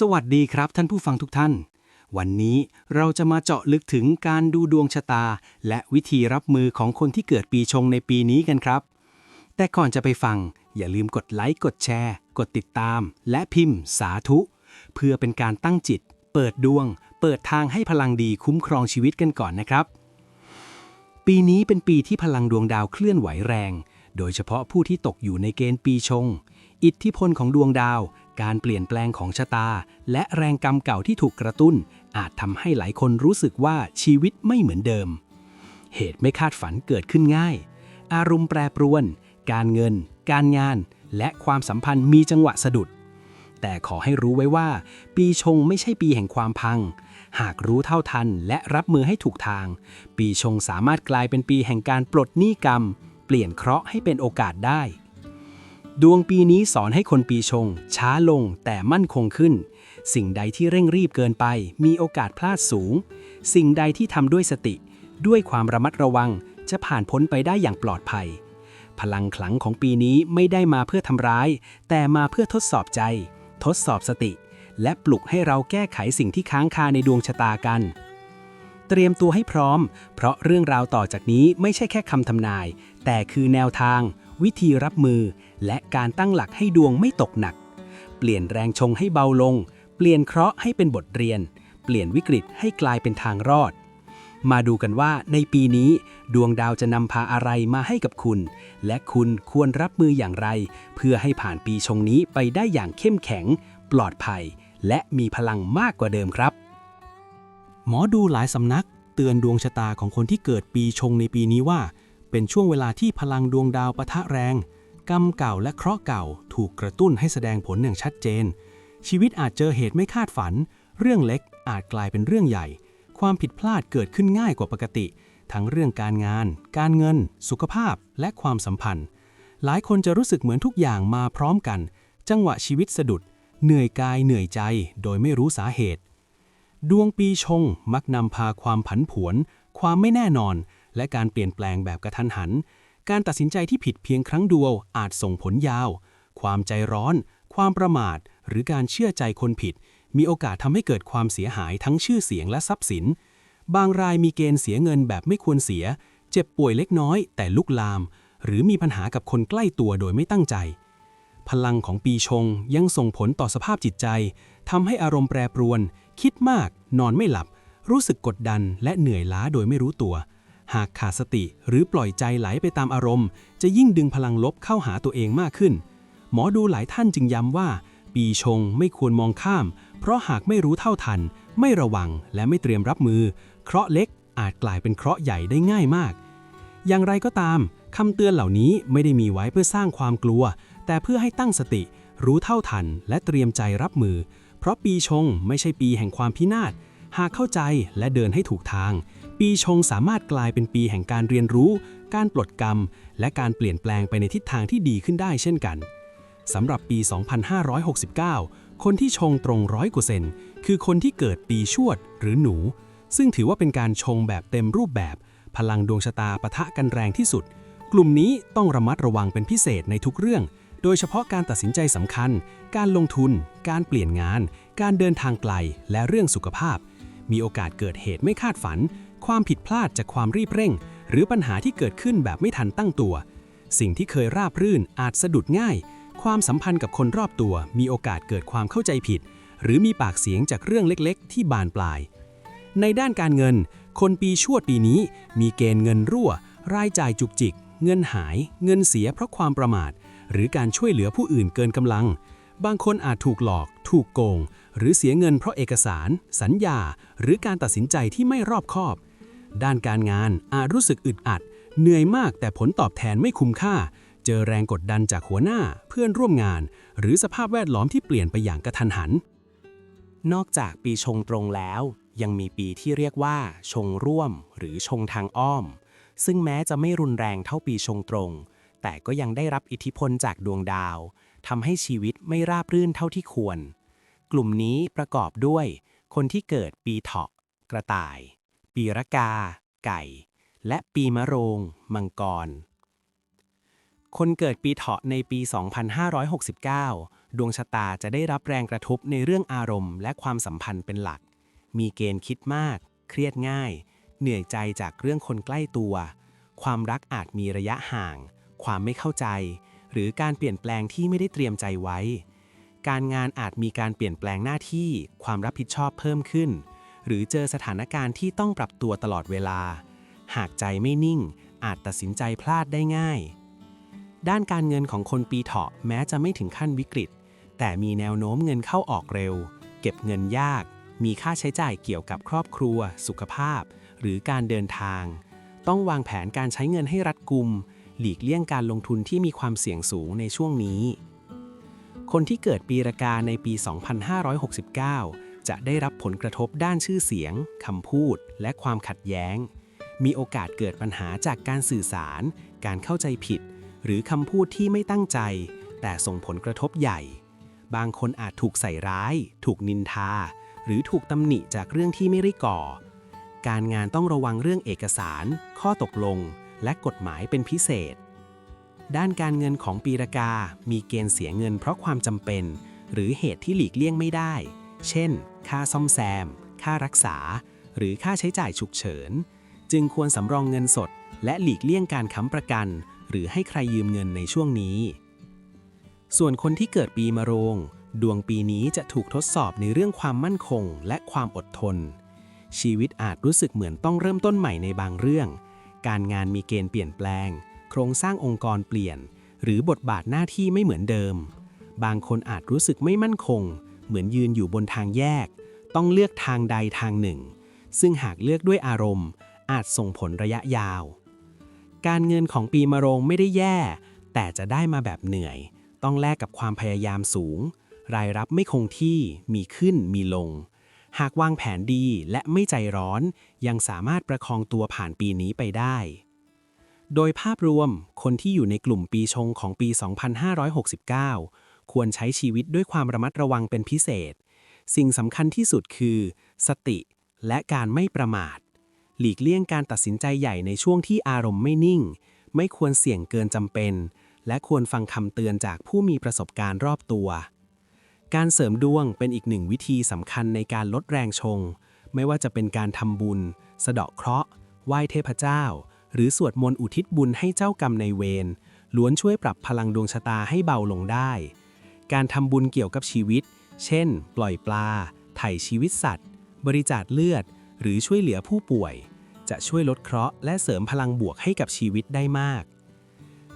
สวัสดีครับท่านผู้ฟังทุกท่าน วันนี้เราจะมาเจาะลึกถึงการดูดวงชะตา และวิธีรับมือของคนที่เกิดปีชงในปีนี้กันครับ แต่ก่อนจะไปฟัง อย่าลืมกดไลค์กดแชร์ กดติดตาม และพิมพ์ สาธุ เพื่อเป็นการตั้งจิต เปิดดวง เปิดทางให้พลังดีคุ้มครองชีวิตกันก่อนนะครับ ปีนี้เป็นปีที่พลังดวงดาวเคลื่อนไหวแรง โดยเฉพาะผู้ที่ตกอยู่ในเกณฑ์ปีชง อิทธิพลของดวงดาว การเปลี่ยนแปลงของชะตา และแรงกรรมเก่าที่ถูกกระตุ้น อาจทำให้หลายคนรู้สึกว่าชีวิตไม่เหมือนเดิม เหตุไม่คาดฝันเกิดขึ้นง่าย อารมณ์แปรปรวน การเงิน การงาน และความสัมพันธ์มีจังหวะสะดุด แต่ขอให้รู้ไว้ว่า ปีชงไม่ใช่ปีแห่งความพัง หากรู้เท่าทันและรับมือให้ถูกทาง ปีชงสามารถกลายเป็นปีแห่งการปลดหนี้กรรม เปลี่ยนเคราะห์ให้เป็นโอกาสได้ ดวงปีนี้สอนให้คนปีชง ช้าลงแต่มั่นคงขึ้น สิ่งใดที่เร่งรีบเกินไป มีโอกาสพลาดสูง สิ่งใดที่ทำด้วยสติ ด้วยความระมัดระวังจะผ่านพ้นไปได้อย่างปลอดภัย พลังขลังของปีนี้ไม่ได้มาเพื่อทำร้าย แต่มาเพื่อทดสอบใจ ทดสอบสติ และปลุกให้เราแก้ไขสิ่งที่ค้างคาในดวงชะตากัน เตรียมตัวให้พร้อม เพราะเรื่องราวต่อจากนี้ไม่ใช่แค่คำทำนาย แต่คือแนวทาง วิธีรับมือ และการตั้งหลักให้ดวงไม่ตกหนัก เปลี่ยนแรงชงให้เบาลง เปลี่ยนเคราะห์ให้เป็นบทเรียน เปลี่ยนวิกฤตให้กลายเป็นทางรอด มาดูกันว่าในปีนี้ ดวงดาวจะนำพาอะไรมาให้กับคุณ และคุณควรรับมืออย่างไร เพื่อให้ผ่านปีชงนี้ไปได้อย่างเข้มแข็ง ปลอดภัย และมีพลังมากกว่าเดิมครับ หมอดูหลายสำนักเตือนดวงชะตาของคนที่เกิดปีชงในปีนี้ว่า เป็นช่วงเวลาที่พลังดวงดาวปะทะแรง กรรมเก่าและเคราะห์เก่าถูกกระตุ้นให้แสดงผลอย่างชัดเจน ชีวิตอาจเจอเหตุไม่คาดฝัน เรื่องเล็กอาจกลายเป็นเรื่องใหญ่ ความผิดพลาดเกิดขึ้นง่ายกว่าปกติ ทั้งเรื่องการงาน การเงิน สุขภาพ และความสัมพันธ์ หลายคนจะรู้สึกเหมือนทุกอย่างมาพร้อมกัน จังหวะชีวิตสะดุด เหนื่อยกายเหนื่อยใจ โดยไม่รู้สาเหตุ ดวงปีชงมักนำพาความผันผวน ความไม่แน่นอน และการเปลี่ยนแปลงแบบกระทันหัน การตัดสินใจที่ผิดเพียงครั้งเดียวอาจส่งผลยาว ความใจร้อน ความประมาท หรือการเชื่อใจคนผิด มีโอกาสทำให้เกิดความเสียหายทั้งชื่อเสียงและทรัพย์สิน บางรายมีเกณฑ์เสียเงินแบบไม่ควรเสีย เจ็บป่วยเล็กน้อย แต่ลุกลาม หรือมีปัญหากับคนใกล้ตัวโดยไม่ตั้งใจ พลังของปีชงยังส่งผลต่อสภาพจิตใจทำให้อารมณ์แปรปรวน คิดมาก นอนไม่หลับรู้สึกกดดันและเหนื่อยล้าโดยไม่รู้ตัว หากขาดสติหรือปล่อยใจไหลไปตามอารมณ์ จะยิ่งดึงพลังลบเข้าหาตัวเองมากขึ้น หมอดูหลายท่านจึงย้ำว่า ปีชงไม่ควรมองข้าม เพราะหากไม่รู้เท่าทัน ไม่ระวังและไม่เตรียมรับมือ เคราะห์เล็กอาจกลายเป็นเคราะห์ใหญ่ได้ง่ายมาก อย่างไรก็ตามคำเตือนเหล่านี้ไม่ได้มีไว้เพื่อสร้างความกลัว แต่เพื่อให้ตั้งสติ รู้เท่าทัน และเตรียมใจรับมือ เพราะปีชงไม่ใช่ปีแห่งความพินาศหากเข้าใจและเดินให้ถูกทาง ปีชงสามารถกลายเป็นปีแห่งการเรียนรู้ การปลดกรรม และการเปลี่ยนแปลงไปในทิศทางที่ดีขึ้นได้เช่นกันสำหรับปี 2569 คนที่ชงตรงร้อยกว่าเซนคือคนที่เกิดปีชวดหรือหนู ซึ่งถือว่าเป็นการชงแบบเต็มรูปแบบ พลังดวงชะตาปะทะกันแรงที่สุด กลุ่มนี้ต้องระมัดระวังเป็นพิเศษในทุกเรื่อง โดยเฉพาะการตัดสินใจสำคัญ การลงทุน การเปลี่ยนงาน การเดินทางไกล และเรื่องสุขภาพ มีโอกาสเกิดเหตุไม่คาดฝัน ความผิดพลาดจากความรีบเร่ง หรือปัญหาที่เกิดขึ้นแบบไม่ทันตั้งตัว สิ่งที่เคยราบรื่นอาจสะดุดง่าย ความสัมพันธ์กับคนรอบตัว มีโอกาสเกิดความเข้าใจผิด หรือมีปากเสียงจากเรื่องเล็กๆ ที่บานปลาย ในด้านการเงิน คนปีชวดปีนี้ มีเกณฑ์เงินรั่ว รายจ่ายจุกจิก เงินหาย เงินเสียเพราะความประมาท หรือการช่วยเหลือผู้อื่นเกินกำลัง บางคนอาจถูกหลอก ถูกโกง หรือเสียเงินเพราะเอกสาร สัญญา หรือการตัดสินใจที่ไม่รอบคอบ ด้านการงานอาจรู้สึกอึดอัด เหนื่อยมากแต่ผลตอบแทนไม่คุ้มค่า เจอแรงกดดันจากหัวหน้า เพื่อนร่วมงาน หรือสภาพแวดล้อมที่เปลี่ยนไปอย่างกระทันหัน นอกจากปีชงตรงแล้ว ยังมีปีที่เรียกว่า ชงร่วม หรือชงทางอ้อม ซึ่งแม้จะไม่รุนแรงเท่าปีชงตรง แต่ก็ยังได้รับอิทธิพลจากดวงดาวทำให้ชีวิตไม่ราบรื่นเท่าที่ควร กลุ่มนี้ประกอบด้วย คนที่เกิดปีเถาะ กระต่าย ปีรกา ไก่ และปีมะโรง มังกร คนเกิดปีเถาะในปี 2569 ดวงชะตาจะได้รับแรงกระทบในเรื่องอารมณ์และความสัมพันธ์เป็นหลัก มีเกณฑ์คิดมาก เครียดง่าย เหนื่อยใจจากเรื่องคนใกล้ตัว ความรักอาจมีระยะห่าง ความไม่เข้าใจ หรือการเปลี่ยนแปลงที่ไม่ได้เตรียมใจไว้ การงานอาจมีการเปลี่ยนแปลงหน้าที่ ความรับผิดชอบเพิ่มขึ้น หรือเจอสถานการณ์ที่ต้องปรับตัวตลอดเวลา หากใจไม่นิ่ง อาจตัดสินใจพลาดได้ง่าย ด้านการเงินของคนปีเถาะแม้จะไม่ถึงขั้นวิกฤต แต่มีแนวโน้มเงินเข้าออกเร็ว เก็บเงินยาก มีค่าใช้จ่ายเกี่ยวกับครอบครัว สุขภาพ หรือการเดินทาง ต้องวางแผนการใช้เงินให้รัดกุม หลีกเลี่ยงการลงทุนที่มีความเสี่ยงสูงในช่วงนี้คนที่เกิดปีรากาในปี 2569 จะได้รับผลกระทบด้านชื่อเสียงคำพูด และความขัดแย้ง มีโอกาสเกิดปัญหาจากการสื่อสาร การเข้าใจผิด หรือคำพูดที่ไม่ตั้งใจ แต่ส่งผลกระทบใหญ่ บางคนอาจถูกใส่ร้าย ถูกนินทา หรือถูกตำหนิจากเรื่องที่ไม่ได้ก่อ การงานต้องระวังเรื่องเอกสาร ข้อตกลง และกฎหมายเป็นพิเศษ ด้านการเงินของปีรากา มีเกณฑ์เสียเงินเพราะความจำเป็น หรือเหตุที่หลีกเลี่ยงไม่ได้ เช่น ค่าซ่อมแซม ค่ารักษา หรือค่าใช้จ่ายฉุกเฉิน จึงควรสำรองเงินสด และหลีกเลี่ยงการค้ำประกัน หรือให้ใครยืมเงินในช่วงนี้ ส่วนคนที่เกิดปีมะโรง ดวงปีนี้จะถูกทดสอบในเรื่องความมั่นคง และความอดทน ชีวิตอาจรู้สึกเหมือนต้องเริ่มต้นใหม่ในบางเรื่อง การงานมีเกณฑ์เปลี่ยนแปลง โครงสร้างองค์กรเปลี่ยน หรือบทบาทหน้าที่ไม่เหมือนเดิม บางคนอาจรู้สึกไม่มั่นคง เหมือนยืนอยู่บนทางแยก ต้องเลือกทางใดทางหนึ่ง ซึ่งหากเลือกด้วยอารมณ์ อาจส่งผลระยะยาว การเงินของปีมะโรงไม่ได้แย่ แต่จะได้มาแบบเหนื่อย ต้องแลกกับความพยายามสูง รายรับไม่คงที่มีขึ้นมีลง หากวางแผนดีและไม่ใจร้อน ยังสามารถประคองตัวผ่านปีนี้ไปได้โดยภาพรวมคนที่อยู่ในกลุ่มปีชงของปี 2569 ควรใช้ชีวิตด้วยความระมัดระวังเป็นพิเศษ สิ่งสำคัญที่สุดคือ สติและการไม่ประมาท หลีกเลี่ยงการตัดสินใจใหญ่ในช่วงที่อารมณ์ไม่นิ่ง ไม่ควรเสี่ยงเกินจำเป็น และควรฟังคำเตือนจากผู้มีประสบการณ์รอบตัว การเสริมดวงเป็นอีกหนึ่งวิธีสำคัญในการลดแรงชง ไม่ว่าจะเป็นการทำบุญ สะเดาะเคราะห์ ไหว้เทพเจ้า หรือสวดมนต์อุทิศบุญให้เจ้ากรรมในเวรล้วนช่วยปรับพลังดวงชะตาให้เบาลงได้ การทำบุญเกี่ยวกับชีวิต เช่น ปล่อยปลา ไถ่ชีวิตสัตว์ บริจาคเลือด หรือช่วยเหลือผู้ป่วย จะช่วยลดเคราะห์และเสริมพลังบวกให้กับชีวิตได้มาก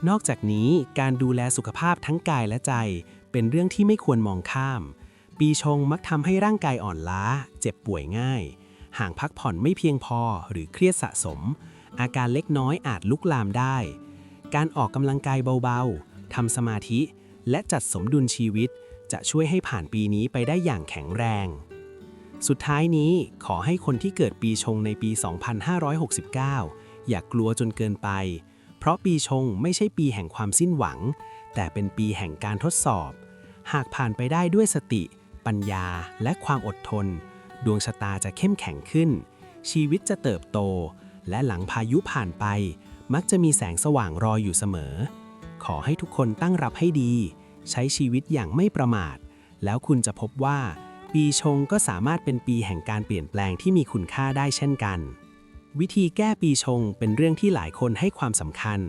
นอกจากนี้การดูแลสุขภาพทั้งกายและใจ เป็นเรื่องที่ไม่ควรมองข้าม ปีชงมักทำให้ร่างกายอ่อนล้า เจ็บป่วยง่าย ห่ากพักผ่อนไม่เพียงพอหรือเครียดสะสม อาการเล็กน้อยอาจลุกลามได้ การออกกำลังกายเบาๆทำสมาธิ และจัดสมดุลชีวิต จะช่วยให้ผ่านปีนี้ไปได้อย่างแข็งแรง สุดท้ายนี้ขอให้คนที่เกิดปีชงในปี 2569 อย่ากลัวจนเกินไป เพราะปีชงไม่ใช่ปีแห่งความสิ้นหวัง แต่เป็นปีแห่งการทดสอบ หากผ่านไปได้ด้วยสติ ปัญญา และความอดทน ดวงชะตาจะเข้มแข็งขึ้น ชีวิตจะเติบโต และหลังพายุผ่านไป มักจะมีแสงสว่างรออยู่เสมอขอให้ทุกคนตั้งรับให้ดี ใช้ชีวิตอย่างไม่ประมาท แล้วคุณจะพบว่า ปีชงก็สามารถเป็นปีแห่งการเปลี่ยนแปลงที่มีคุณค่าได้เช่นกัน วิธีแก้ปีชงเป็นเรื่องที่หลายคนให้ความสำคัญ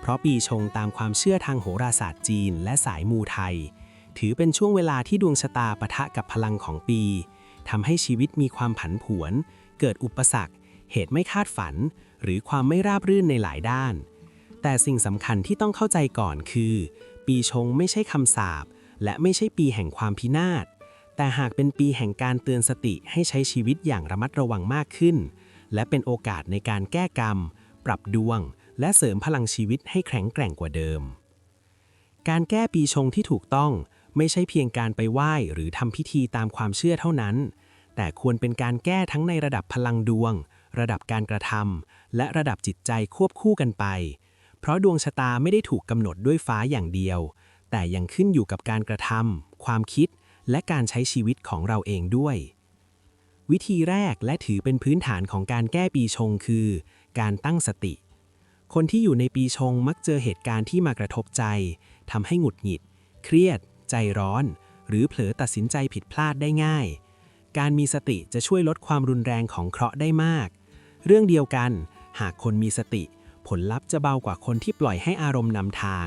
เพราะปีชงตามความเชื่อทางโหราศาสตร์จีน และสายมูไทย ถือเป็นช่วงเวลาที่ดวงชะตาปะทะกับพลังของปีทำให้ชีวิตมีความผันผวน เกิดอุปสรรค เหตุไม่คาดฝัน หรือความไม่ราบรื่นในหลายด้าน แต่สิ่งสำคัญที่ต้องเข้าใจก่อนคือ ปีชงไม่ใช่คำสาปและไม่ใช่ปีแห่งความพินาศ แต่หากเป็นปีแห่งการเตือนสติให้ใช้ชีวิตอย่างระมัดระวังมากขึ้น และเป็นโอกาสในการแก้กรรม ปรับดวง และเสริมพลังชีวิตให้แข็งแกร่งกว่าเดิม การแก้ปีชงที่ถูกต้องไม่ใช่เพียงการไปไหว้หรือทำพิธีตามความเชื่อเท่านั้น แต่ควรเป็นการแก้ทั้งในระดับพลังดวง ระดับการกระทำและระดับจิตใจควบคู่กันไป เพราะดวงชะตาไม่ได้ถูกกำหนดด้วยฟ้าอย่างเดียว แต่ยังขึ้นอยู่กับการกระทำความคิด และการใช้ชีวิตของเราเองด้วย วิธีแรกและถือเป็นพื้นฐานของการแก้ปีชงคือ การตั้งสติ คนที่อยู่ในปีชงมักเจอเหตุการณ์ที่มากระทบใจทำให้หงุดหงิด เครียด ใจร้อน หรือเผลอตัดสินใจผิดพลาดได้ง่าย การมีสติจะช่วยลดความรุนแรงของเคราะห์ได้มาก เรื่องเดียวกัน หากคนมีสติ ผลลัพธ์จะเบากว่าคนที่ปล่อยให้อารมณ์นำทาง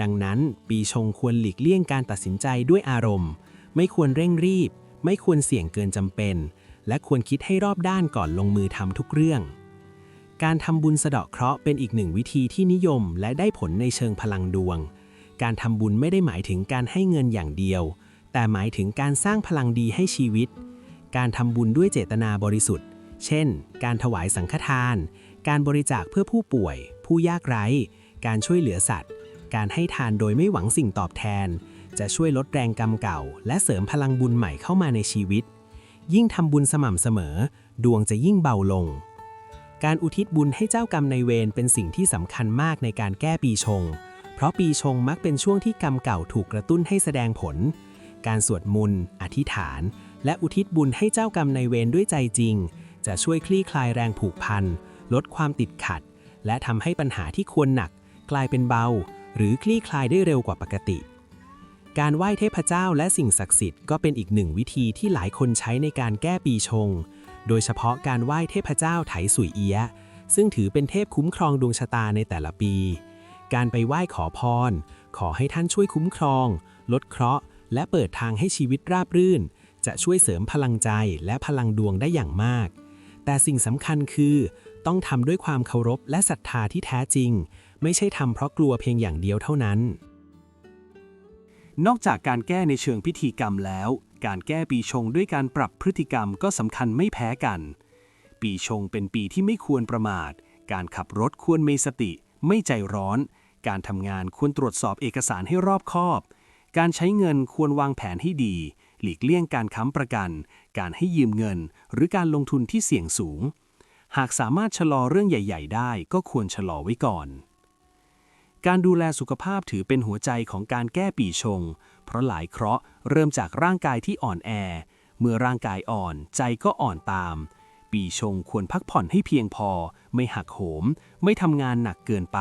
ดังนั้นปีชงควรหลีกเลี่ยงการตัดสินใจด้วยอารมณ์ ไม่ควรเร่งรีบ ไม่ควรเสี่ยงเกินจำเป็น และควรคิดให้รอบด้านก่อนลงมือทำทุกเรื่อง การทำบุญสะเดาะเคราะห์เป็นอีกหนึ่งวิธีที่นิยมและได้ผลในเชิงพลังดวง การทำบุญไม่ได้หมายถึงการให้เงินอย่างเดียว แต่หมายถึงการสร้างพลังดีให้ชีวิต การทำบุญด้วยเจตนาบริสุทธิ์ เช่น การถวายสังฆทาน การบริจาคเพื่อผู้ป่วย ผู้ยากไร้ การช่วยเหลือสัตว์ การให้ทานโดยไม่หวังสิ่งตอบแทน จะช่วยลดแรงกรรมเก่า และเสริมพลังบุญใหม่เข้ามาในชีวิต ยิ่งทำบุญสม่ำเสมอ ดวงจะยิ่งเบาลง การอุทิศบุญให้เจ้ากรรมในเวรเป็นสิ่งที่สำคัญมากในการแก้ปีชง เพราะปีชงมักเป็นช่วงที่กรรมเก่าถูกกระตุ้นให้แสดงผล การสวดมนต์อธิษฐาน และอุทิศบุญให้เจ้ากรรมในเวรด้วยใจจริง จะช่วยคลี่คลายแรงผูกพัน ลดความติดขัด และทำให้ปัญหาที่ควรหนัก กลายเป็นเบา หรือคลี่คลายได้เร็วกว่าปกติ การไหว้เทพเจ้าและสิ่งศักดิ์สิทธิ์ก็เป็นอีกหนึ่งวิธีที่หลายคนใช้ในการแก้ปีชง โดยเฉพาะการไหว้เทพเจ้าไถสุยเอียะซึ่งถือเป็นเทพคุ้มครองดวงชะตาในแต่ละปี การไปไหว้ขอพร ขอให้ท่านช่วยคุ้มครอง ลดเคราะห์ และเปิดทางให้ชีวิตราบรื่น จะช่วยเสริมพลังใจและพลังดวงได้อย่างมาก แต่สิ่งสำคัญคือ ต้องทำด้วยความเคารพและศรัทธาที่แท้จริง ไม่ใช่ทำเพราะกลัวเพียงอย่างเดียวเท่านั้น นอกจากการแก้ในเชิงพิธีกรรมแล้ว การแก้ปีชงด้วยการปรับพฤติกรรมก็สำคัญไม่แพ้กัน ปีชงเป็นปีที่ไม่ควรประมาท การขับรถควรมีสติ ไม่ใจร้อน การทำงานควรตรวจสอบเอกสารให้รอบคอบ การใช้เงินควรวางแผนให้ดี หลีกเลี่ยงการค้ำประกัน การให้ยืมเงิน หรือการลงทุนที่เสี่ยงสูง หากสามารถชะลอเรื่องใหญ่ ๆ ได้ก็ควรชะลอไว้ก่อน การดูแลสุขภาพถือเป็นหัวใจของการแก้ปีชง เพราะหลายเคราะห์เริ่มจากร่างกายที่อ่อนแอ เมื่อร่างกายอ่อนใจก็อ่อนตาม ปีชงควรพักผ่อนให้เพียงพอ ไม่หักโหม ไม่ทำงานหนักเกินไป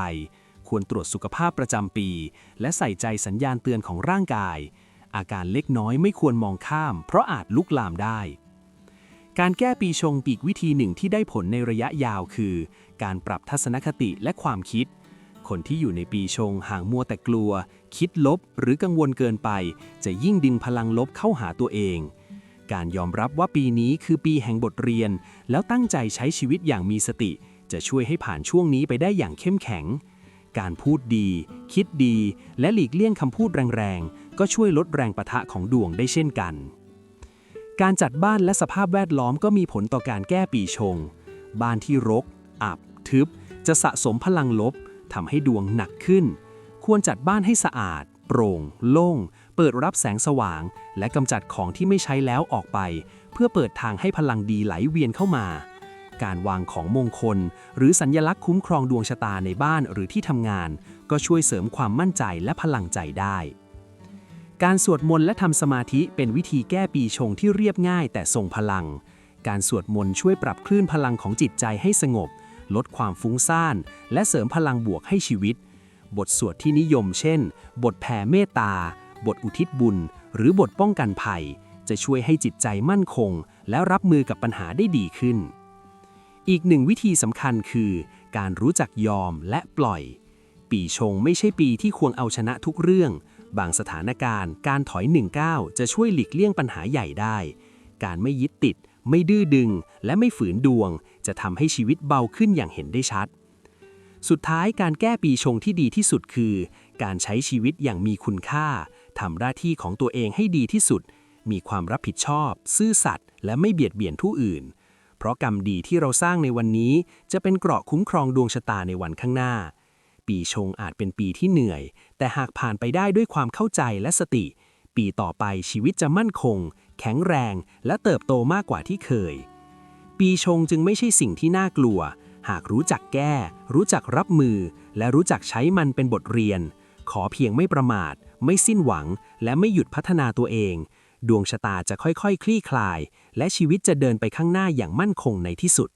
ควรตรวจสุขภาพประจำปี และใส่ใจสัญญาณเตือนของร่างกาย อาการเล็กน้อยไม่ควรมองข้าม เพราะอาจลุกลามได้ การแก้ปีชงปีกวิธีหนึ่งที่ได้ผลในระยะยาวคือ การปรับทัศนคติและความคิด คนที่อยู่ในปีชงห่างมัวแต่กลัว คิดลบหรือกังวลเกินไป จะยิ่งดึงพลังลบเข้าหาตัวเองการยอมรับว่าปีนี้คือปีแห่งบทเรียน แล้วตั้งใจใช้ชีวิตอย่างมีสติ จะช่วยให้ผ่านช่วงนี้ไปได้อย่างเข้มแข็ง การพูดดี คิดดี และหลีกเลี่ยงคำพูดแรงๆ ก็ช่วยลดแรงปะทะของดวงได้เช่นกัน การจัดบ้านและสภาพแวดล้อมก็มีผลต่อการแก้ปีชง บ้านที่รก อับ ทึบ จะสะสมพลังลบทำให้ดวงหนักขึ้น ควรจัดบ้านให้สะอาด โปร่ง โล่ง เปิดรับแสงสว่าง และกำจัดของที่ไม่ใช้แล้วออกไป เพื่อเปิดทางให้พลังดีไหลเวียนเข้ามาการวางของมงคล หรือสัญญลักษณ์คุ้มครองดวงชะตาในบ้านหรือที่ทำงาน ก็ช่วยเสริมความมั่นใจและพลังใจได้ การสวดมนต์และทำสมาธิเป็นวิธีแก้ปีชงที่เรียบง่ายแต่ทรงพลัง การสวดมนต์ช่วยปรับคลื่นพลังของจิตใจให้สงบ ลดความฟุ้งซ่าน และเสริมพลังบวกให้ชีวิต บทสวดที่นิยมเช่น บทแผ่เมตตา บทอุทิศบุญ หรือบทป้องกันภัย จะช่วยให้จิตใจมั่นคง และรับมือกับปัญหาได้ดีขึ้น อีกหนึ่งวิธีสำคัญคือ การรู้จักยอมและปล่อย ปีชงไม่ใช่ปีที่ควรเอาชนะทุกเรื่อง บางสถานการณ์ การถอยหนึ่งก้าวจะช่วยหลีกเลี่ยงปัญหาใหญ่ได้ การไม่ยึดติด ไม่ดื้อดึง และไม่ฝืนดวง จะทำให้ชีวิตเบาขึ้นอย่างเห็นได้ชัด สุดท้ายการแก้ปีชงที่ดีที่สุดคือ การใช้ชีวิตอย่างมีคุณค่าทำหน้าที่ของตัวเองให้ดีที่สุด มีความรับผิดชอบ ซื่อสัตย์และไม่เบียดเบียนผู้อื่น เพราะกรรมดีที่เราสร้างในวันนี้ จะเป็นเกราะคุ้มครองดวงชะตาในวันข้างหน้า ปีชงอาจเป็นปีที่เหนื่อย แต่หากผ่านไปได้ด้วยความเข้าใจและสติ ปีต่อไปชีวิตจะมั่นคง แข็งแรง และเติบโตมากกว่าที่เคย ปีชงจึงไม่ใช่สิ่งที่น่ากลัว หากรู้จักแก้ รู้จักรับมือ และรู้จักใช้มันเป็นบทเรียน ขอเพียงไม่ประมาท ไม่สิ้นหวัง และไม่หยุดพัฒนาตัวเอง ดวงชะตาจะค่อยๆคลี่คลาย และชีวิตจะเดินไปข้างหน้าอย่างมั่นคงในที่สุด